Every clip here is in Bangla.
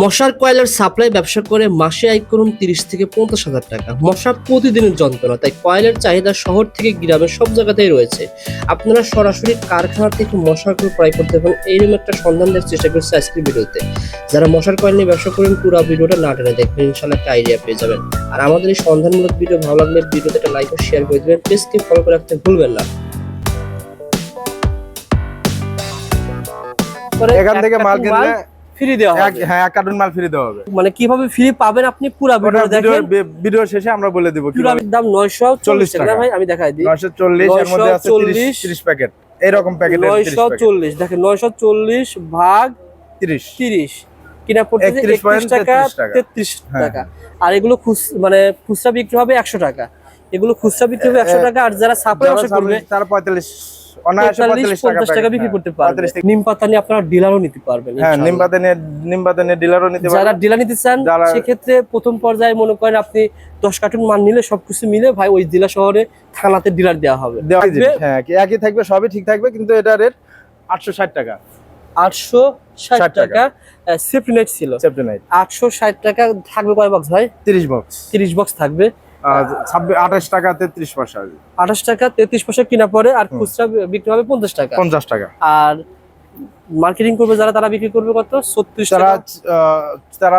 মশার কয়েলের সাপ্লাই ব্যবসা করে মাসে আয় করুন তিরিশ থেকে পঞ্চাশ হাজার টাকা। মশা প্রতিদিনের যন্ত্রণা, তাই কয়েলের চাহিদা শহর থেকে গ্রামের সব জায়গাতেই রয়েছে। আপনারা সরাসরি কারখানা থেকে মশার কয়েল ক্রয় করতে পারেন এইরকম একটা সন্ধান দেওয়ার চেষ্টা করছে আজকের ভিডিওতে। যারা মশার কয়েল নিয়ে ব্যবসা করেন, পুরো ভিডিওটা না টেনে দেখবেন ইনশাল্লাহ একটা আইডিয়া পেয়ে যাবেন। আর আমাদের এই সন্ধানমূলক ভিডিও ভালো লাগলে ভিডিওতে একটা লাইক ও শেয়ার করে দেবেন, পেজকে ফলো করে রাখতে ভুলবেন না। এখান থেকে মাল কিনলে ফ্রি দেওয়া হবে। হ্যাঁ এক কার্টুন মাল ফ্রি দেওয়া হবে। মানে কীভাবে ফ্রি পাবেন আপনি? পুরো ভিডিও ভিডিও দেখেন। ভিডিও শেষে আমরা বলে দিব পুরো দাম নয়শো চল্লিশ টাকা। টাকা। ভাই আমি দেখাই দিই। নয়শো চল্লিশ এর মধ্যে আছে 940 তিরিশ তিরিশ প্যাকেট এরকম প্যাকেট নয়শো চল্লিশ। দেখেন নয়শো চল্লিশ ভাগ তিরিশ। তিরিশ। কিনা পড়ছে 31 টাকা 33 টাকা। তেত্রিশ হ্যাঁ। টাকা। আর এগুলো মানে খুচরা বিক্রি হবে একশো টাকা। এগুলো খুচরা বিক্রি হবে একশো টাকা। আর যারা সাপ্লাই করবে তারা পঁয়তাল্লিশ পঁয়তাল্লিশ পঁয়তাল্লিশ টাকা বিক্রি হ্যাঁ, করতে পারবে 35 থেকে- নিম পাতা নিয়ে আপনারা ডিলারও নিতে পারবেন হ্যাঁ ইনশাআল্লাহ। নিমপাতে নিয়ে নিমপাতে নিয়ে ডিলারও নিতে যারা ডিলার নিতে চান সেক্ষেত্রে প্রথম পর্যায়ে মনে করেন আপনি দশ কার্টুন মাল নিলে সবকিছু মিলে ভাই ওই জেলা শহরে থানাতে ডিলার দেওয়া হবে। হ্যাঁ একই থাকবে সবই ঠিক থাকবে কিন্তু এটা রেট আটশো ষাট টাকা। আটশো ষাট টাকা। সেফটি নেট ছিল। সেপ্টেন নাইট। আটশো ষাট টাকা থাকবে কয় বক্স ভাই? তিরিশ বক্স তিরিশ বক্স থাকবে। আঠাশ টাকা তেত্রিশ পয়সা আঠাশ টাকা তেত্রিশ পয়সা কিনা পরে আর খুচরা বিক্রি হবে পঞ্চাশ টাকা। পঞ্চাশ টাকা। আর মার্কেটিং করবে যারা তারা বিক্রি করবে কত? ছত্রিশ তারা তারা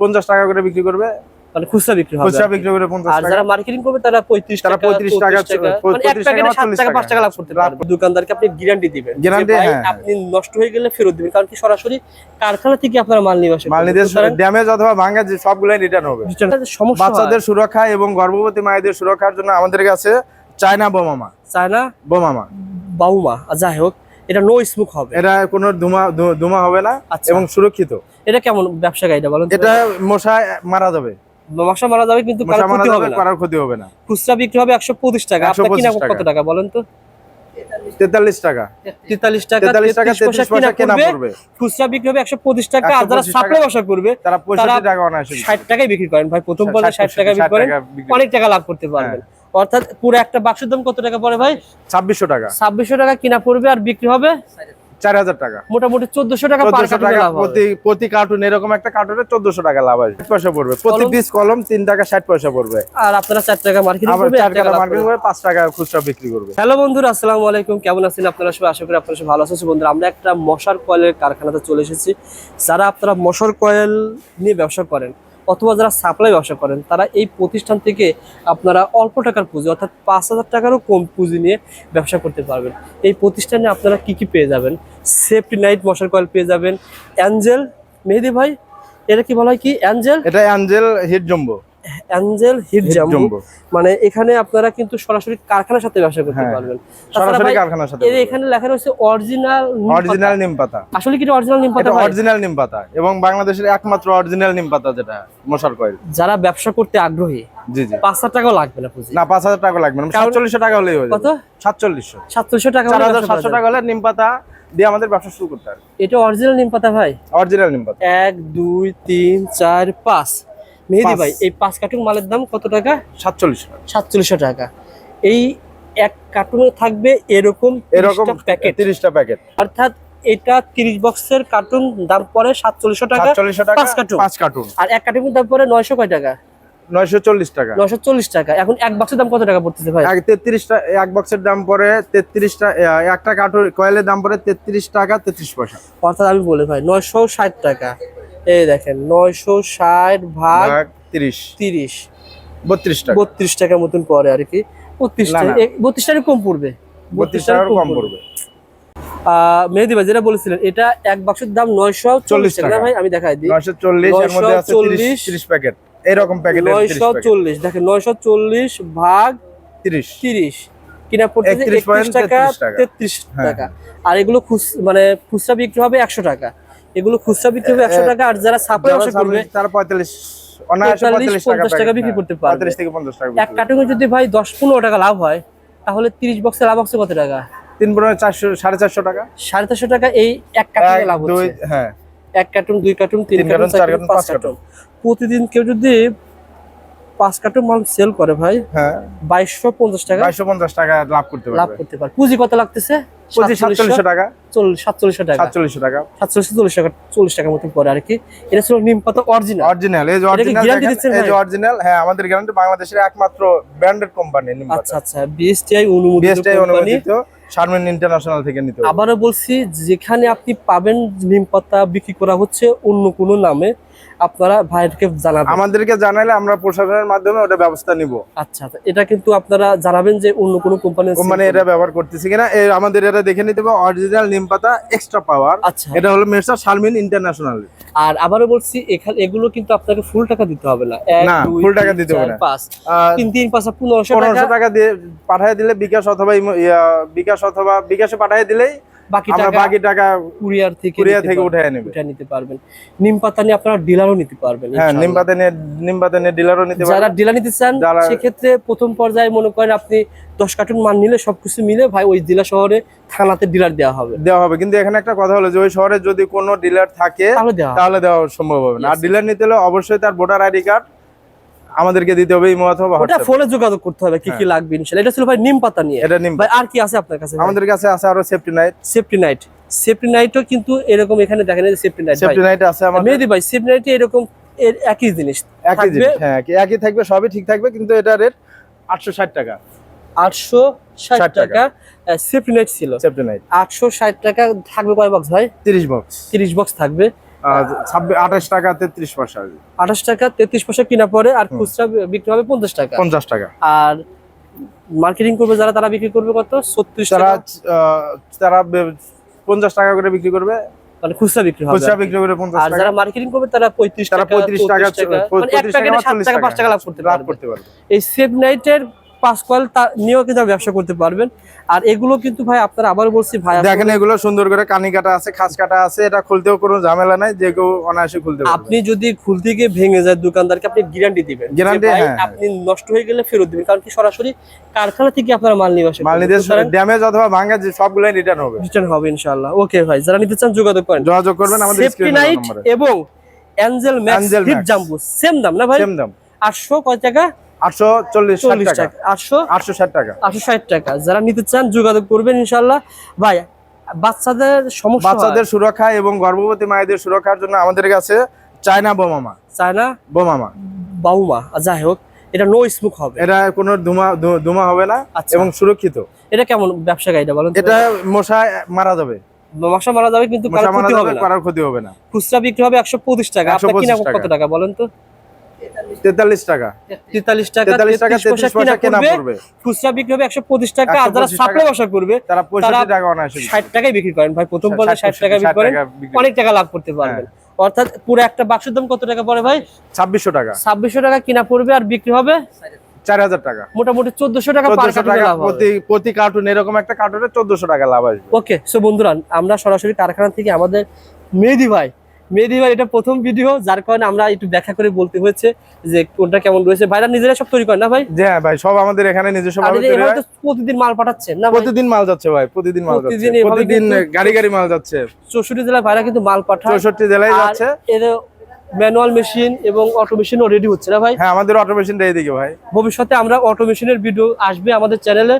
পঞ্চাশ টাকা করে বিক্রি করবে। মানে খুচরা বিক্রি হবে খুচরা বিক্রি করে পঞ্চাশ আর যারা মার্কেটিং করবে তারা পঁয়ত্রিশ তারা টাকা 35 টাকা, 34 টাকা মানে 35 টাকা প্যাকেটে 40 টাকা টাকা। টাকা লাভ করতে পারবে। দোকানদারকে আপনি গ্যারান্টি দিবেন। ভাই, হ্যাঁ, হ্যাঁ। আপনি নষ্ট হয়ে গেলে ফেরত দিবেন। কারণ কি সরাসরি কারখানা থেকে আপনারা মাল নিয়ে আসেন। মাল ড্যামেজ অথবা ভাঙা যে সবগুলাই রিটার্ন হবে। সমস্যা বাচ্চাদের সুরক্ষা এবং গর্ভবতী মায়েদের সুরক্ষার জন্য আমাদের কাছে চায়না বোমামা। চায়না বোমামা। বাউমা। যাই হোক এটা নো স্মোক হবে। এটা কোনো ধুমা ধুমা হবে না আচ্ছা। এবং সুরক্ষিত। এটা কেমন ব্যবসা গাড়িটা বলেন? এটা মশা মারা যাবে। মশা মারা যাবে কিন্তু কারও ক্ষতি হবে না। কারোর ক্ষতি হবে না। খুচরা বিক্রি হবে একশো পঁচিশ টাকা। আপনার 125 কিনা কত টাকা। বলেন তো? তেতাল্লিশ টাকা। তেতাল্লিশ টাকা তেতাল্লিশ টাকা তেত্রিশ তেত্রিশ পয়সা পয়সা কিনা পড়বে। খুচরা বিক্রি হবে একশো পঁচিশ টাকা। আর যারা 125 সাপ্লাই। ব্যবসা করবে তারা পঁয়ষট্টি তারা টাকা অনায়াসে ষাট টাকায় বিক্রি করেন। ভাই প্রথম ষাট ষাট, টাকা বিক্রি করেন অনেক টাকা লাভ করতে পারবেন। অর্থাৎ পুরো একটা বাক্সের দাম কত টাকা পড়ে ভাই? ছাব্বিশশো টাকা। ছাব্বিশশো টাকা কিনা পড়বে আর বিক্রি হবে? চার হাজার টাকা। মোটামুটি চোদ্দশো টাকা প্রতি প্রতি কার্টুন এরকম একটা কার্টুনে চোদ্দশো টাকা লাভ আসবে পয়সা পড়বে। প্রতি পিস কলম তিন টাকা ষাট পয়সা পড়বে। আর আপনারা চার টাকা মার্কেটিং চার টাকা টাকা মার্কেট করবে। পাঁচ টাকা খুচরা বিক্রি করবে। হ্যালো বন্ধুরা আসসালামু আলাইকুম। কেমন আছেন আপনারা সবাই? আশা করি আপনারা সবাই ভালো আছেন। বন্ধুরা আমরা একটা মশার কয়েলের কারখানাতে চলে এসেছি। যারা আপনারা মশার কয়েল নিয়ে ব্যবসা করেন অথবা যারা সাপ্লাই ব্যবসা করেন, তারা এই প্রতিষ্ঠান থেকে আপনারা অল্প টাকার পুঁজি, অর্থাৎ পাঁচ হাজার টাকারও কম পুঁজি নিয়ে ব্যবসা করতে পারবেন। এই প্রতিষ্ঠানে আপনারা কি কি পেয়ে যাবেন? সেফটি নাইট মশার কয়েল পেয়ে যাবেন অ্যাঞ্জেল মেহেদি ভাই, এটা কি বলা হয় কি? অ্যাঞ্জেল এটা Angel heat jumbo Angel heat jumbo. মানে এখানে আপনারা কিন্তু সরাসরি কারখানার সাথে ব্যবসা করতে হ্যাঁ, পারবেন। সরাসরি কারখানার সাথে এর এখানে লেখা রয়েছে অরিজিনাল অরিজিনাল নিম পাতা। আসলে কি অরিজিনাল নিম পাতা অরিজিনাল নিম পাতা এবং বাংলাদেশের একমাত্র অরিজিনাল নিম পাতা যেটা মশার কয়েল। যারা ব্যবসা করতে আগ্রহী জি জি। পাঁচ হাজার টাকাও লাগবে না পুঁজি। না পাঁচ হাজার টাকা লাগবে না। কারণ- সাতচল্লিশশো টাকা হলেই হয়ে কত? যাবে টাকা হাজার ব্যবসা করা সাতশো যাবে। টাকা হলে নিম পাতা দিয়ে আমাদের ব্যবসা শুরু করতে হবে। এটা অরিজিনাল নিম পাতা ভাই? অরিজিনাল নিম পাতা। এক দুই তিন চার পাঁচ। মেহেদি ভাই এই পাঁচ কার্টুন মালের দাম কত টাকা? সাতচল্লিশশো টাকা। সাতচল্লিশশো টাকা। এই এক কার্টুনে থাকবে এরকম এরকম প্যাকেট তিরিশটা প্যাকেট অর্থাৎ এটা তিরিশ বক্সের কার্টুন দাম পড়ে সাতচল্লিশশো টাকা সাতচল্লিশশো টাকা পাঁচ কার্টুন। কার্টুন। আর এক কার্টুন দাম পড়ে নয়শো কয় টাকা? নয়শো চল্লিশ টাকা। নয়শো চল্লিশ টাকা। এখন এক বক্সের দাম কত টাকা পড়তেছে ভাই? এক তেত্রিশটা এক বক্সের দাম পড়ে একটা কার্টুন কয়েলের দাম পড়ে তেত্রিশ টাকা তেত্রিশ পয়সা। অর্থাৎ আমি বলি ভাই নয়শো ষাট টাকা। এই দেখেন নয়শো ষাট ভাগ তিরিশ। তিরিশ। বত্রিশ টাকা। বত্রিশ টাকার মতন পরে আর কি। বত্রিশ টাকা বত্রিশ টাকা কম পড়বে। বত্রিশ টাকার কম পড়বে। মেহেদি ভাই যেটা বলেছিলেন এটা এক বাক্সের দাম নয়শো চল্লিশ টাকা। টাকা। ভাই আমি দেখাই দিই। নয়শো চল্লিশ এর মধ্যে আছে 940 তিরিশ তিরিশ প্যাকেট। এরকম প্যাকেট নয়শো চল্লিশ। দেখেন নয়শো চল্লিশ ভাগ তিরিশ। তিরিশ। কিনা পড়ছে একত্রিশ টাকা তেত্রিশ হ্যাঁ, টাকা। আর এগুলো মানে খুচরা বিক্রি হবে একশো টাকা। এগুলো খুচরা বিক্রি হবে একশো টাকা আর যারা সাপ্লাই ব্যবসা করবে তারা পঁয়তাল্লিশ অনায়াসে 45, পঁয়তাল্লিশ টাকা 50 টাকা packet, বিক্রি হ্যাঁ, করতে পারবে। এক কার্টুনে যদি ভাই দশ পনেরো টাকা লাভ হয় তাহলে তিরিশ বক্সে লাভ হচ্ছে কত টাকা? তিন পনেরো চারশো সাড়ে চারশো টাকা। সাড়ে চারশো টাকা এই এক কার্টুনে লাভ হচ্ছে। হ্যাঁ। এক কার্টুন দুই কার্টুন তিন চার পাঁচ কার্টুন প্রতিদিন কেউ যদি পাঁচ কার্টুন মাল সেল করে ভাই। হ্যাঁ। বাইশশো পঞ্চাশ টাকা। বাইশশো পঞ্চাশ টাকা লাভ করতে লাভ করতে পারে পুঁজি কত লাগতেছে? সাতচল্লিশশো। টাকা। চল্লিশ সাতচল্লিশশো টাকা। সাতচল্লিশশো টাকা। সাতচল্লিশ চল্লিশ টাকা চল্লিশ টাকা মতো পরে আর কি এটা ছিল নিম পাতা অরিজিনাল অরিজিনাল এই যে অরিজিনাল এই যে অরিজিনাল হ্যাঁ আমাদের গ্যারান্টি বাংলাদেশের একমাত্র ব্র্যান্ডেড কোম্পানি আচ্ছা আচ্ছা বিএসটিআই অনুমোদিত বিএসটিআই কোম্পানি অনুমোদিত শারমিন ইন্টারন্যাশনাল থেকে নিতে আবারও বলছি যেখানে আপনি পাবেন নিম পাতা বিক্রি করা হচ্ছে অন্য কোনো নামে। আপনারা ভাইকে জানাবেন। আমাদেরকে জানালে আমরা প্রশাসনের মাধ্যমে ওটা ব্যবস্থা নিব। আচ্ছা আচ্ছা। এটা কিন্তু আপনারা জানাবেন যে অন্য কোনো কোম্পানি কোম্পানি এটা ব্যবহার করতেছি কিনা আমাদের এটা দেখে নিতে হবে অরিজিনাল নিম পাতা এক্সট্রা পাওয়ার আচ্ছা। এটা হলো মেসার শারমিন ইন্টারন্যাশনাল আর আবারও বলছি এখানে এগুলো কিন্তু আপনাকে ফুল টাকা দিতে হবে না। এক না, দুই full টাকা দিতে হবে না। পাঁচ। তিন তিন পাঁচ পনেরোশো টাকা। দিয়ে পাঠিয়ে দিলে বিকাশ অথবা বিকাশ অথবা বিকাশে পাঠিয়ে দিলেই বাকি টাকা বাকি টাকা কুরিয়ার থেকে কুরিয়া নিতে থেকে উঠায় নেবে। উঠে নিতে পারবেন। নিম পাতা নিয়ে আপনারা ডিলারও নিতে পারবেন হ্যাঁ। নিম পাতা নিয়ে নিম পাতা নিয়ে ডিলারও নিতে যারা ডিলার নিতে চান সেক্ষেত্রে প্রথম পর্যায়ে মনে করেন আপনি দশ কার্টুন মাল নিলে সবকিছু মিলে ভাই ওই জেলা শহরে থানাতে ডিলার দেওয়া হবে। দেওয়া হবে। কিন্তু এখানে একটা কথা হলো যে ওই শহরে যদি কোনো ডিলার থাকে তাহলে দেওয়া তাহলে দেওয়া সম্ভব হবে না। আর ডিলার নিতে হলে অবশ্যই তার ভোটার আইডি কার্ড আমাদেরকে দিতে হবে ইমো অথবা ওটা ফোনে যোগাযোগ করতে হবে কি কি লাগবে ইনশাআল্লাহ। এটা ছিল ভাই নিম পাতা নিয়ে। এটা নিম ভাই আর কি আছে আপনার কাছে আমাদের কাছে আছে আরও safety night safety night safety নাইটও কিন্তু এরকম এখানে দেখেন সেফটি নাইট সেফটি নাইট আছে আমাদের। মেহেদি ভাই সেফটি নাইট এরকম এর একই জিনিস। একই জিনিস হ্যাঁ একই- থাকবে সবই ঠিক থাকবে কিন্তু এটা রেট আটশো ষাট টাকা। আটশো ষাট টাকা। সেফটি নাইট ছিল। সেফটি নাইট আটশো ষাট টাকা থাকবে কয় বক্স ভাই? তিরিশ বক্স তিরিশ বক্স থাকবে। আঠাশ টাকা তেত্রিশ পয়সা। আঠাশ টাকা তেত্রিশ পয়সা কিনা পরে আর খুচরা বিক্রি হবে পঞ্চাশ টাকা। পঞ্চাশ টাকা। আর মার্কেটিং করবে যারা তারা বিক্রি করবে কত? ছত্রিশ তারা টাকা। তারা পঞ্চাশ টাকা করে বিক্রি করবে। মানে খুচরা বিক্রি হবে। খুচরা বিক্রি করে পঞ্চাশ আর যারা মার্কেটিং করবে তারা পঁয়ত্রিশ তারা টাকা পঁয়ত্রিশ টাকা 34 টাকা। মানে টাকা প্যাকেটে বা সাত চল্লিশ টাকা টাকা পাঁচ টাকা লাভ করতে লাভ পারবে। এই সেফ নাইটের পাঁচ কয়েল তা নিয়েও কিন্তু ব্যবসা করতে পারবেন। আর এগুলো কিন্তু ভাই আপনারা আবার বলছি ভাই দেখেন এগুলো সুন্দর করে কানি কাটা আছে খাস কাটা আছে এটা খুলতেও কোনো ঝামেলা নাই যে কেউ অনায়াসে খুলতে আপনি যদি খুলতে গিয়ে ভেঙে যায় দোকানদারকে আপনি গ্যারান্টি দিবেন হ্যাঁ। আপনি নষ্ট হয়ে গেলে ফেরত দিবেন। কারণ কি সরাসরি কারখানা থেকে আপনারা মাল নিয়ে আসেন মাল নিতে ড্যামেজ অথবা ভাঙা যে সবগুলাই রিটার্ন হবে। রিটার্ন হবে ইনশাআল্লাহ। ওকে ভাই যারা নিতে চান যোগাযোগ করেন। যোগাযোগ করবেন আমাদের স্ক্রিনে এবং Angel max heat jumbo same দাম না ভাই? সেম দাম। 800 কয় টাকা? আটশো চল্লিশ ষাট চল্লিশ টাকা। টাকা। আটশো? আটশো ষাট টাকা। আটশো ষাট টাকা। যারা নিতে চান যোগাযোগ করবেন ইনশাল্লাহ ভাই বাচ্চাদের সমস্যা বাচ্চাদের সুরক্ষা এবং গর্ভবতী মায়েদের সুরক্ষার জন্য আমাদের কাছে চায়না বোমামা। চায় না বোমামা। বাউমা। যাই হোক এটা নো স্মোক হবে। এটা কোনো ধুমা ধুমা হবে না আচ্ছা। এবং সুরক্ষিত। এটা কেমন ব্যবসা গাইডা বলেন এটা মশা মারা যাবে। মশা মারা যাবে কিন্তু কারও ক্ষতি হবে না। কারোর ক্ষতি হবে না। খুচরা বিক্রি হবে একশো পঁচিশ টাকা। আপনার কিনা টাকা। কত টাকা বলেন তো? তেতাল্লিশ। টাকা। তেতাল্লিশ টাকা তেতাল্লিশ টাকা তেত্রিশ পয়সা কেনা পড়বে। খুচরা বিক্রি হবে একশো পঁচিশ টাকা আর যারা সাপ্লাই টাকা। ব্যবসা করবে তারা পঁয়ষট্টি টাকা অনায়াসে ষাট টাকায় বিক্রি করেন। ভাই প্রথম ষাট, ষাট টাকা বিক্রি করেন হ্যাঁ। অনেক টাকা লাভ করতে পারবেন। অর্থাৎ পুরো একটা বাক্সের দাম কত টাকা পড়ে ভাই? ছাব্বিশশো টাকা। ছাব্বিশশো টাকা কিনা পড়বে আর বিক্রি হবে? চার হাজার টাকা। মোটামুটি চোদ্দশো টাকা প্রতি প্রতি কার্টুন এরকম একটা কার্টুনে চোদ্দশো টাকা লাভ আসবে। ওকে সো বন্ধুরা আমরা সরাসরি কারখানা থেকে আমাদের মেহেদি ভাই মেহেদি ভাই এটা প্রথম ভিডিও যার কারণে আমরা একটু ব্যাখ্যা করে বলতে হয়েছে যে কোনটা কেমন রয়েছে। ভাইরা নিজেরা সব তৈরি করেন না ভাই? হ্যাঁ ভাই সব আমাদের এখানে নিজস্ব প্রতিদিন মাল পাঠাচ্ছেন না প্রতিদিন মাল যাচ্ছে ভাই প্রতিদিন মাল যাচ্ছে। প্রতিদিন গাড়ি গাড়ি মাল যাচ্ছে। চৌষট্টি জেলায় ভাইরা কিন্তু মাল পাঠায় চৌষট্টি জেলায় যাচ্ছে। ম্যানুয়াল মেশিন এবং অটো মেশিনও রেডি হচ্ছে না ভাই? হ্যাঁ আমাদের অটোমেশন এইদিকে ভাই। ভবিষ্যতে আমরা অটো মেশিনের ভিডিও আসবে আমাদের চ্যানেলে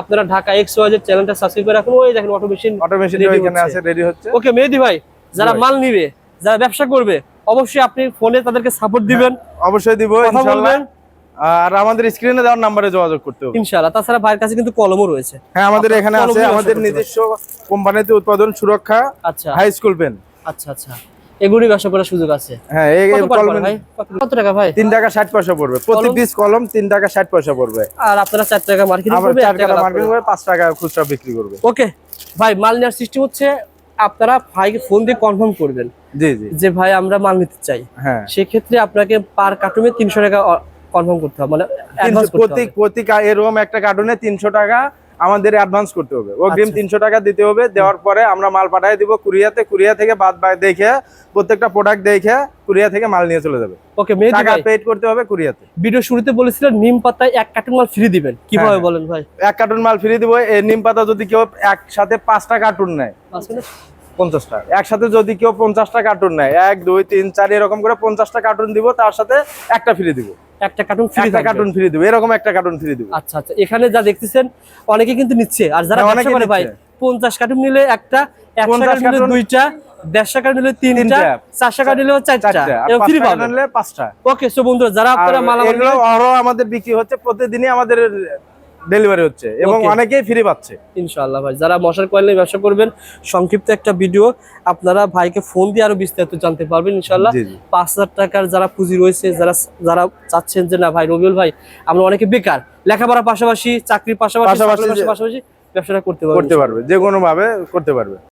আপনারা ঢাকা এক্স ওয়াইজের চ্যানেলটা সাবস্ক্রাইব করে রাখুন। ওই দেখেন অটো মেশিন অটোমেশন Ready এখানে আছে রেডি হচ্ছে। ওকে মেহেদি ভাই যারা মাল নিবে যারা ব্যবসা করবে অবশ্যই আপনি ফোনে তাদেরকে সাপোর্ট দিবেন। অবশ্যই দিব ইনশাআল্লাহ আর আমাদের স্ক্রিনে দেওয়ার নাম্বারে যোগাযোগ করতে হবে। ইনশাআল্লাহ তাছাড়া ভাইয়ের কাছে কিন্তু কলমও রয়েছে। হ্যাঁ আমাদের এখানে আছে আমাদের নিজস্ব কোম্পানিতে উৎপাদন সুরক্ষা আচ্ছা। হাই স্কুল পেন আচ্ছা আচ্ছা। এগুলি ব্যবসা করার সুযোগ আছে। হ্যাঁ এই কলম কত- টাকা ভাই? তিন টাকা ষাট পয়সা পড়বে। প্রতি পিস কলম তিন টাকা ষাট পয়সা পড়বে। আর আপনারা চার টাকা মার্কেটিং করবে চার এক টাকা টাকা মার্কেটিং। করে পাঁচ টাকা খুচরা বিক্রি করবে। ওকে ভাই মাল নেওয়ার সিস্টেম হচ্ছে আপনারা ভাইকে ফোন দিয়ে কনফার্ম করবেন। যে ভাই আমরা মাল নিতে চাই। হ্যাঁ। সেক্ষেত্রে আপনাকে পার কার্টুনে তিনশো টাকা কনফার্ম করতে হবে মানে প্রতি প্রতি এরকম একটা কার্টুনে তিনশো টাকা আমাদের অ্যাডভান্স করতে হবে। অগ্রিম আচ্ছা। তিনশো টাকা দিতে হবে দেওয়ার পরে আমরা মাল পাঠিয়ে দিব কুরিয়াতে। কুরিয়া থেকে বাদ বাদ দেখে প্রত্যেকটা প্রোডাক্ট দেখে কুরিয়া থেকে মাল নিয়ে চলে যাবে। ওকে টাকা পেড করতে হবে কুরিয়াতে। ভিডিও শুরুতে বলেছিলেন নিম পাতায় এক কার্টুন মাল ফ্রি দিবেন। কীভাবে হ্যাঁ। বলেন ভাই? এক কার্টুন মাল ফ্রি দিব এই নিম পাতা যদি কেউ একসাথে পাঁচটা কার্টুন নেয়। পঞ্চাশটা একসাথে যদি কেউ পঞ্চাশটা কার্টুন নেয় এক দুই তিন চার এরকম করে পঞ্চাশটা কার্টুন দিব তার সাথে একটা ফ্রি দিব। একটা কার্টুন ফ্রি একটা কার্টুন ফ্রি দিব এরকম একটা কার্টুন ফ্রি দিব। আচ্ছা আচ্ছা এখানে যা দেখতেছেন অনেকে কিন্তু নিচ্ছে। আর যারা হ্যাঁ, অনেকে করে ভাই পঞ্চাশ কার্টুন নিলে একটা একশো 50 কার্টুন দুইটা দেড়শো নিলে তিনটা চারশো নিলে চারটা। ফ্রি পাবেন। পাঁচটা। ওকে সো বন্ধুরা যারা আপনারা আমাদের বিক্রি হচ্ছে প্রতিদিনই আমাদের ডেলিভারি হচ্ছে এবং অনেকেই ফ্রি পাচ্ছে। ইনশাআল্লাহ ভাই যারা মশার কয়েল নিয়ে ব্যবসা করবেন সংক্ষিপ্ত একটা ভিডিও আপনারা ভাইকে ফোন দিয়ে আরও বিস্তারিত জানতে পারবেন ইনশাআল্লাহ। পাঁচ হাজার টাকার যারা পুঁজি রয়েছে যারা যারা চাচ্ছেন যে না ভাই রবিউল ভাই আমরা অনেকে বেকার লেখাপড়ার পাশাপাশি চাকরির পাশাপাশি পাশাপাশি পাশাপাশি ব্যবসাটা করতে পারবে করতে পারবে যে কোনো ভাবে করতে পারবে।